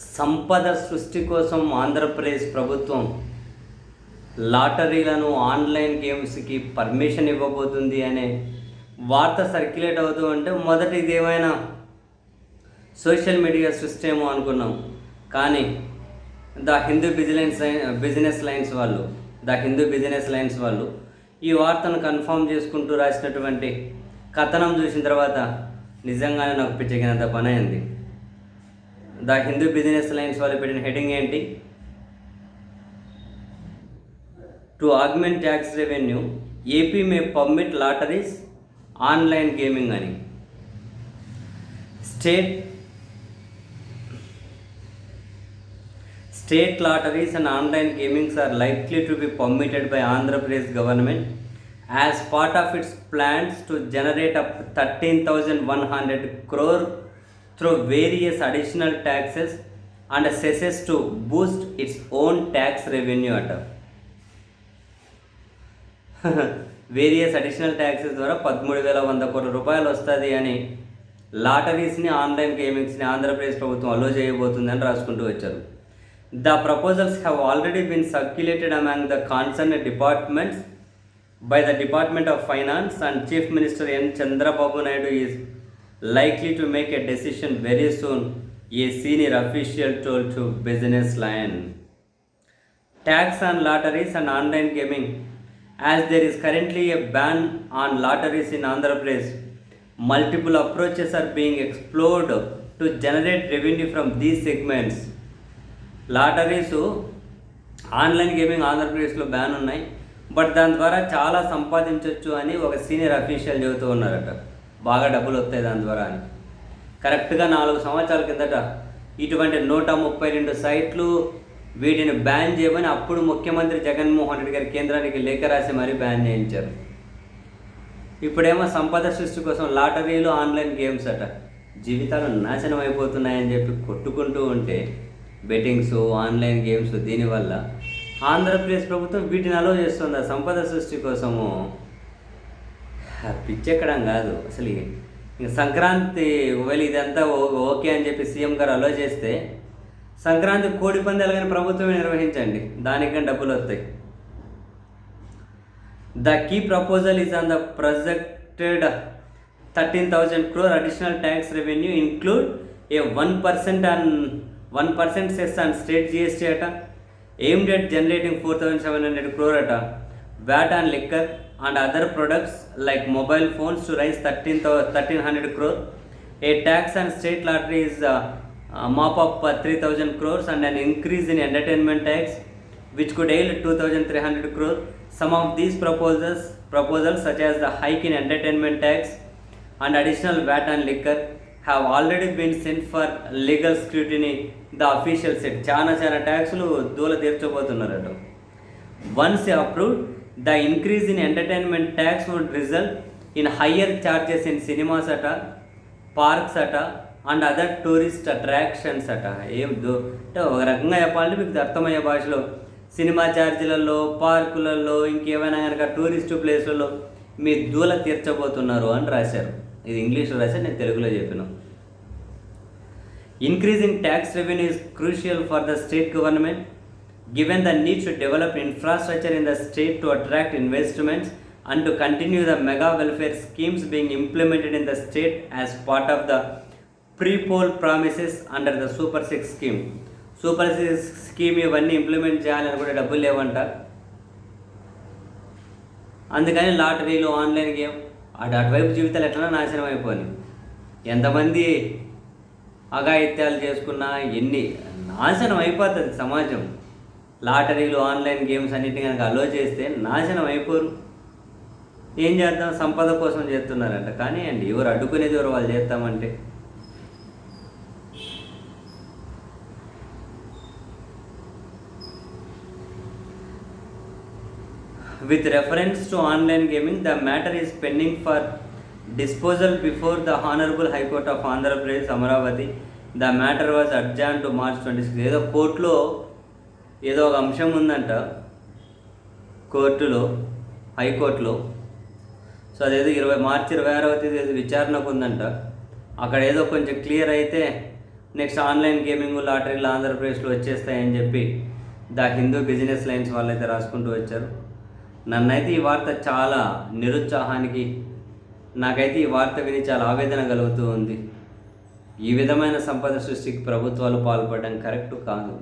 సంపద సృష్టి కోసం ఆంధ్రప్రదేశ్ ప్రభుత్వం లాటరీలను ఆన్లైన్ గేమ్స్కి పర్మిషన్ ఇవ్వబోతుంది అనే వార్త సర్క్యులేట్ అవుతూ ఉంటే మొదట ఇది ఏమైనా సోషల్ మీడియా సిస్టమ్ అనుకున్నాం. కానీ the Hindu business business lines వాళ్ళు ద హిందూ బిజినెస్ లైన్స్ వాళ్ళు ఈ వార్తను కన్ఫర్మ్ చేసుకుంటూ రాసినటువంటి కథనం చూసిన తర్వాత నిజంగానే నాకు పిచ్చగినంత పని అయింది ద హిందూ బిజినెస్ లైన్స్ వాళ్ళు పెట్టిన హెడింగ్ ఏంటి to augment tax revenue AP may permit lotteries online gaming అని state State lotteries and online gamings are likely to be permitted by Andhra Pradesh government as part of its plans to generate up to 13,100 crore through various additional taxes and cesses to boost its own tax revenue at various additional taxes ద్వారా పదమూడు వేల వంద కోట్ల రూపాయలు వస్తుంది అని లాటరీస్ని online గేమింగ్స్ని Andhra Pradesh ప్రభుత్వం అలో చేయబోతుందని రాసుకుంటూ వచ్చారు. The proposals have already been circulated among the concern departments by the department of finance and chief minister N Chandrababu Naidu is likely to make a decision very soon, a senior official told to Business Line. Tax on lotteries and online gaming. As there is currently a ban on lotteries in Andhra Pradesh, multiple approaches are being explored to generate revenue from these segments. Lotteries online gaming ఆంధ్రప్రదేశ్లో ban ఉన్నాయి but దాని ద్వారా చాలా సంపాదించవచ్చు అని ఒక senior official చెబుతూ ఉన్నారట బాగా డబ్బులు వస్తాయి దాని ద్వారా అని. కరెక్ట్గా నాలుగు సంవత్సరాల కిందట ఇటువంటి నూట ముప్పై రెండు సైట్లు వీటిని బ్యాన్ చేయమని అప్పుడు ముఖ్యమంత్రి జగన్మోహన్ రెడ్డి గారి కేంద్రానికి లేఖ రాసి మరీ బ్యాన్ చేయించారు. ఇప్పుడేమో సంపద సృష్టి కోసం లాటరీలు ఆన్లైన్ గేమ్స్ అట. జీవితాలు నాశనం అయిపోతున్నాయని చెప్పి కొట్టుకుంటూ ఉంటే బెట్టింగ్స్ ఆన్లైన్ గేమ్స్ దీనివల్ల ఆంధ్రప్రదేశ్ ప్రభుత్వం వీటిని అలో చేస్తుంది. ఆ సంపద సృష్టి కోసము పిచ్చెక్కడం కాదు. అసలు ఇంకా సంక్రాంతి ఒకవేళ ఇదంతా ఓ- ఓకే అని చెప్పి సీఎం గారు అలో చేస్తే సంక్రాంతి కోడి పందాలు కానీ ప్రభుత్వమే నిర్వహించండి. దానికని డబ్బులు వస్తాయి. The key proposal is on the projected thirteen thousand crore additional tax revenue include a one percent on one percent cess on state GST అట. Aimed at generating four thousand seven hundred crore అట. VAT on liquor and other products like mobile phones to raise thirteen thou thirteen hundred crore a tax and state lottery is mop up three thousand crores and an increase in entertainment tax విచ్కు yield two thousand three hundred crore some of these proposals proposals such as the hike in entertainment tax and additional VAT and liquor have already been sent for legal scrutiny the official said చాలా చాలా ట్యాక్స్లు దూల తీర్చబోతున్నారట. Once approve the increase in entertainment tax would result in higher charges in cinemas అట parks అట and other tourist attractions అట. ఏమిదో అంటే ఒక రకంగా చెప్పాలంటే మీకు అర్థమయ్యే భాషలో సినిమా ఛార్జీలలో పార్కులలో ఇంకేమైనా కనుక టూరిస్ట్ ప్లేస్లలో మీ దూల తీర్చబోతున్నారు అని రాశారు. ఇది ఇంగ్లీష్లో రాశారు నేను తెలుగులో చెప్పిన. Increasing tax revenues crucial for the state government. Given the need to develop infrastructure in the state to attract investments and to continue the mega welfare schemes being implemented in the state as part of the pre-poll promises under the Super 6 scheme. Super six scheme ఇవన్నీ implement చేయాలని కూడా డబ్బులు లేవంట అందుకని లాటరీలు online game అటు అటువైపు జీవితాలు ఎట్లా నాశనం అయిపోయి ఎంతమంది అఘాయిత్యాలు చేసుకున్నా ఎన్ని నాశనం అయిపోతుంది సమాజం లాటరీలు ఆన్లైన్ గేమ్స్ అన్నిటిని కనుక అలో చేస్తే నాశనం అయిపోరు. ఏం చేద్దాం? సంపద కోసం చేస్తున్నారంట. కానీ అండి ఎవరు అడ్డుకునేది ఎవరు వాళ్ళు చేస్తామంటే. With reference to online gaming the matter is pending for disposal before the honourable high court of Andhra Pradesh Amaravati the matter was adjourned to March twenty six ఏదో కోర్టులో ఏదో ఒక అంశం ఉందంట కోర్టులో హైకోర్టులో. సో అదేదో ఇరవై మార్చి ఇరవై ఆరవ తేదీ ఏదో విచారణకు ఉందంట. అక్కడ ఏదో కొంచెం క్లియర్ అయితే నెక్స్ట్ ఆన్లైన్ గేమింగ్ లాటరీలు ఆంధ్రప్రదేశ్లో వచ్చేస్తాయని చెప్పి ద హిందూ బిజినెస్ లైన్స్ వాళ్ళైతే రాసుకుంటూ వచ్చారు. నన్నైతే ఈ వార్త చాలా నిరుత్సాహానికి నాకైతే ఈ వార్త విని చాలా ఆవేదన కలుగుతూ ఉంది. ఈ విధమైన సంపద సృష్టికి ప్రభుత్వాలు పాల్పడడం కరెక్ట్ కాదు.